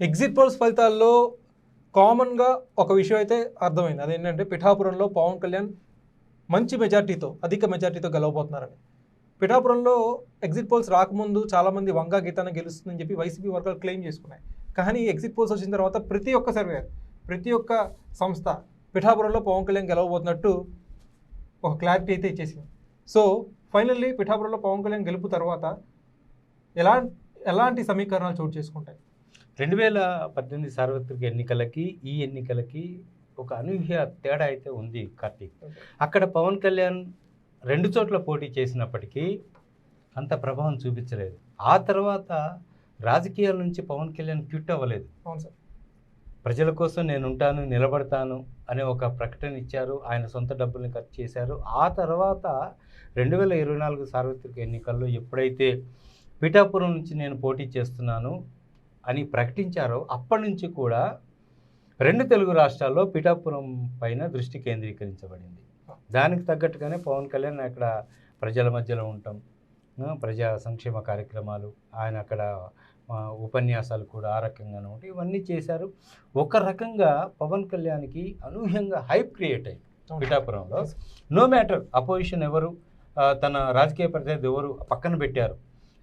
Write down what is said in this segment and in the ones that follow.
Exit polls ఫలితాల్లో కామన్గా ఒక విషయం అయితే అర్థమైంది. అదేంటంటే పిఠాపురంలో పవన్ కళ్యాణ్ మంచి మెజార్టీతో అధిక మెజార్టీతో గెలవబోతున్నారని. పిఠాపురంలో ఎగ్జిట్ పోల్స్ రాకముందు చాలామంది వంగా గీతాన్ని గెలుస్తుందని చెప్పి వైసీపీ వర్గాలు క్లెయిమ్ చేసుకున్నాయి. కానీ ఎగ్జిట్ పోల్స్ వచ్చిన తర్వాత ప్రతి ఒక్క సర్వేర్ ప్రతి ఒక్క సంస్థ పిఠాపురంలో పవన్ కళ్యాణ్ గెలవబోతున్నట్టు ఒక క్లారిటీ అయితే ఇచ్చేసింది. సో ఫైనల్లీ పిఠాపురంలో పవన్ కళ్యాణ్ గెలుపు తర్వాత ఎలా ఎలాంటి సమీకరణాలు చోటు చేసుకుంటాయి? రెండు వేల పద్దెనిమిది సార్వత్రిక ఎన్నికలకి ఈ ఎన్నికలకి ఒక అనూహ్య తేడా అయితే ఉంది కార్తీక్. అక్కడ పవన్ కళ్యాణ్ రెండు చోట్ల పోటీ చేసినప్పటికీ అంత ప్రభావం చూపించలేదు. ఆ తర్వాత రాజకీయాల నుంచి పవన్ కళ్యాణ్ క్విట్ అవ్వలేదు. అవును సార్. ప్రజల కోసం నేను ఉంటాను నిలబడతాను అనే ఒక ప్రకటన ఇచ్చారు. ఆయన సొంత డబ్బుల్ని ఖర్చు చేశారు. ఆ తర్వాత రెండు వేల ఇరవై నాలుగు సార్వత్రిక ఎన్నికల్లో ఎప్పుడైతే పిఠాపురం నుంచి నేను పోటీ చేస్తున్నాను అని ప్రకటించారో అప్పటి నుంచి కూడా రెండు తెలుగు రాష్ట్రాల్లో పిఠాపురం పైన దృష్టి కేంద్రీకరించబడింది. దానికి తగ్గట్టుగానే పవన్ కళ్యాణ్ అక్కడ ప్రజల మధ్యలో ఉంటాం ప్రజా సంక్షేమ కార్యక్రమాలు ఆయన అక్కడ ఉపన్యాసాలు కూడా ఆ రకంగానే ఉంటాయి ఇవన్నీ చేశారు. ఒక రకంగా పవన్ కళ్యాణ్కి అనూహ్యంగా హైప్ క్రియేట్ అయింది పిఠాపురంలో. నో మ్యాటర్ అపోజిషన్ ఎవరు తన రాజకీయ ప్రత్యర్థి ఎవరు పక్కన పెట్టారు.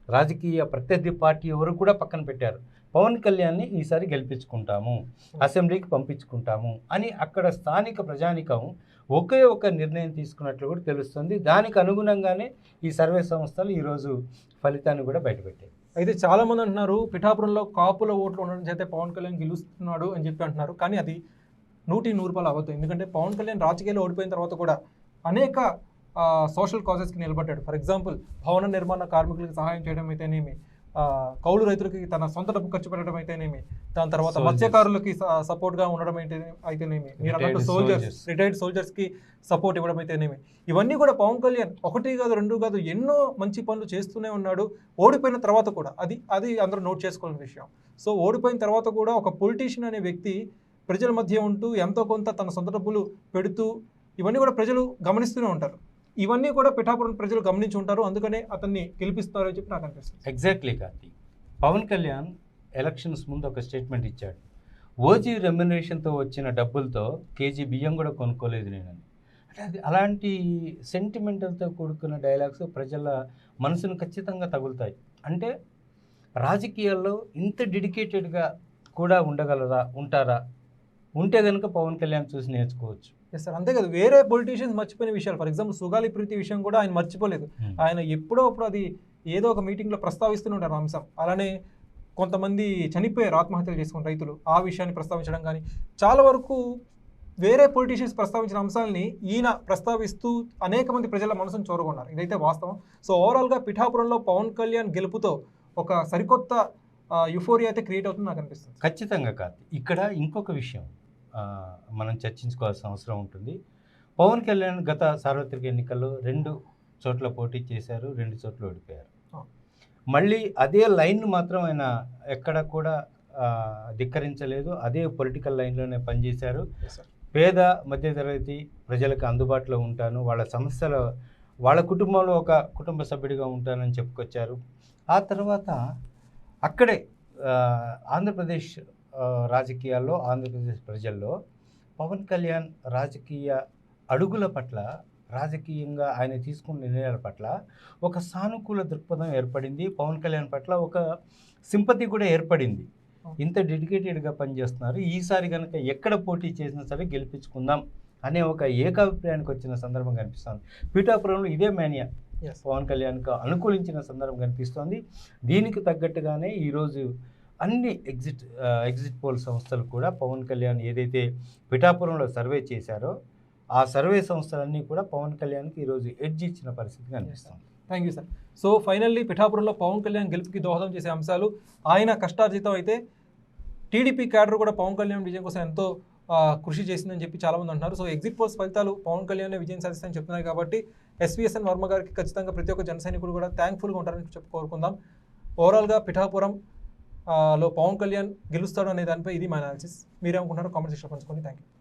రాజకీయ ప్రత్యర్థి పార్టీ ఎవరు కూడా పక్కన పెట్టారు. పవన్ కళ్యాణ్ని ఈసారి గెలిపించుకుంటాము అసెంబ్లీకి పంపించుకుంటాము అని అక్కడ స్థానిక ప్రజానికం ఒకే ఒక నిర్ణయం తీసుకున్నట్లు కూడా తెలుస్తుంది. దానికి అనుగుణంగానే ఈ సర్వే సంస్థలు ఈరోజు ఫలితాన్ని కూడా బయటపెట్టాయి. అయితే చాలా మంది అంటున్నారు పిఠాపురంలో కాపుల ఓట్లు ఉండడం చేతే పవన్ కళ్యాణ్ గెలుస్తున్నాడు అని చెప్పి అంటున్నారు. కానీ అది నూటి నూరు రూపాయలు అవ్వదు. ఎందుకంటే పవన్ కళ్యాణ్ రాజకీయాల్లో ఓడిపోయిన తర్వాత కూడా అనేక సోషల్ కాజెస్కి నిలబడ్డాడు. ఫర్ ఎగ్జాంపుల్ భవన నిర్మాణ కార్మికులకు సహాయం చేయడం అయితేనేమి కౌలు రైతులకి తన సొంత డబ్బు ఖర్చు పెట్టడం అయితేనేమి? దాని తర్వాత. మత్స్యకారులకి సపోర్ట్గా ఉండడం అయితే అయితేనేమి? మీరు అన్నట్టు Retired సోల్జర్స్. రిటైర్డ్ సోల్జర్స్కి సపోర్ట్ ఇవ్వడం అయితేనేమి? ఇవన్నీ కూడా పవన్ కళ్యాణ్ ఒకటి కాదు రెండు కాదు ఎన్నో మంచి పనులు చేస్తూనే ఉన్నాడు. ఓడిపోయిన తర్వాత కూడా అది అది అందరూ నోట్ చేసుకోవాల్సిన విషయం. సో ఓడిపోయిన తర్వాత కూడా ఒక పొలిటీషియన్ అనే వ్యక్తి ప్రజల మధ్య ఉంటూ ఎంతో కొంత తన సొంత డబ్బులు పెడుతూ ఇవన్నీ కూడా ప్రజలు గమనిస్తూనే ఉంటారు. ఇవన్నీ కూడా పిఠాపురం ప్రజలు గమనించి ఉంటారు అందుకనే అతన్ని గెలిపిస్తారు అని చెప్పి నాకు అనిపిస్తుంది. ఎగ్జాక్ట్లీ కార్తీక్ పవన్ కళ్యాణ్ ఎలక్షన్స్ ముందు ఒక స్టేట్మెంట్ ఇచ్చాడు. ఓజీ రెమ్యునరేషన్తో వచ్చిన డబ్బులతో కేజీ బియ్యం కూడా కొనుక్కోలేదు నేనని. అంటే అది అలాంటి సెంటిమెంటల్తో కూడుకున్న డైలాగ్స్ ప్రజల మనసును ఖచ్చితంగా తగులుతాయి. అంటే రాజకీయాల్లో ఇంత డెడికేటెడ్గా కూడా ఉండగలరా ఉంటారా? ఉంటే కనుక పవన్ కళ్యాణ్ చూసి నేర్చుకోవచ్చు. ఎస్ సార్ అంతే కదా. వేరే పొలిటీషియన్స్ మర్చిపోయిన విషయాలు. ఫర్ ఎగ్జాంపుల్ సుగాలి ప్రీతి విషయం కూడా ఆయన మర్చిపోలేదు. ఆయన ఎప్పుడో అప్పుడు అది ఏదో ఒక మీటింగ్లో ప్రస్తావిస్తూనే ఉంటారు అంశం అలానే కొంతమంది చనిపోయారు ఆత్మహత్యలు చేసుకున్న రైతులు. ఆ విషయాన్ని ప్రస్తావించడం కానీ చాలా వరకు వేరే పొలిటీషియన్స్ ప్రస్తావించిన అంశాలని ఈయన ప్రస్తావిస్తూ అనేక మంది ప్రజల మనసును చూరగొన్నారు. ఇదైతే వాస్తవం. సో ఓవరాల్గా పిఠాపురంలో పవన్ కళ్యాణ్ గెలుపుతో ఒక సరికొత్త యుఫోరియా అయితే క్రియేట్ అవుతుంది నాకు అనిపిస్తుంది. ఖచ్చితంగా కాదు ఇక్కడ ఇంకొక విషయం. మనం చర్చించుకోవాల్సిన అవసరం ఉంటుంది. పవన్ కళ్యాణ్ గత సార్వత్రిక ఎన్నికల్లో రెండు చోట్ల పోటీ చేశారు రెండు చోట్ల ఓడిపోయారు. మళ్ళీ అదే లైన్ మాత్రం ఆయన ఎక్కడ కూడా ధిక్కరించలేదు. అదే పొలిటికల్ లైన్లోనే పనిచేశారు. పేద మధ్యతరగతి ప్రజలకు అందుబాటులో ఉంటాను. వాళ్ళ సమస్యల వాళ్ళ కుటుంబంలో ఒక కుటుంబ సభ్యుడిగా ఉంటానని చెప్పుకొచ్చారు. ఆ తర్వాత అక్కడే ఆంధ్రప్రదేశ్ రాజకీయాల్లో ఆంధ్రప్రదేశ్ ప్రజల్లో పవన్ కళ్యాణ్ రాజకీయ అడుగుల పట్ల రాజకీయంగా ఆయన తీసుకున్న నిర్ణయాల పట్ల ఒక సానుకూల దృక్పథం ఏర్పడింది. పవన్ కళ్యాణ్ పట్ల ఒక సింపతి కూడా ఏర్పడింది. ఇంత డెడికేటెడ్గా పనిచేస్తున్నారు. ఈసారి కనుక ఎక్కడ పోటీ చేసినా సరే గెలిపించుకుందాం అనే ఒక ఏకాభిప్రాయానికి వచ్చిన సందర్భం కనిపిస్తుంది. పీఠాపురంలో ఇదే మేనియా. పవన్ కళ్యాణ్కు అనుకూలించిన సందర్భం కనిపిస్తోంది. దీనికి తగ్గట్టుగానే ఈరోజు అన్ని ఎగ్జిట్ ఎగ్జిట్ పోల్ సంస్థలు కూడా పవన్ కళ్యాణ్ ఏదైతే పిఠాపురంలో సర్వే చేశారో ఆ సర్వే సంస్థలన్నీ కూడా పవన్ కళ్యాణ్కి ఈరోజు ఎడ్జ్ ఇచ్చిన పరిస్థితి కనిపిస్తుంది. Thank you sir so finally పిఠాపురంలో పవన్ కళ్యాణ్ గెలుపుకి దోహదం చేసే అంశాలు ఆయన కష్టార్జితం అయితే టీడీపీ క్యాడర్ కూడా పవన్ కళ్యాణ్ విజయం కోసం ఎంతో కృషి చేసిందని చెప్పి చాలామంది అంటున్నారు. సో ఎగ్జిట్ పోల్స్ ఫలితాలు పవన్ కళ్యాణ్ విజయం సాధిస్తాయని చెప్తున్నాయి కాబట్టి ఎస్వీఎస్ఎన్ వర్మ గారికి ఖచ్చితంగా ప్రతి ఒక్క జన సైనికుడు కూడా థ్యాంక్ఫుల్గా ఉంటారని చెప్పి కోరుకుందాం. ఓవరాల్గా పిఠాపురం లో పవన్ కళ్యాణ్ గెలుస్తాడు అనే దానిపై ఇది మా అనాలిసిస్ మీరేమనుకుంటారో కామెంట్ సెక్షన్లో పంచుకోండి. Thank you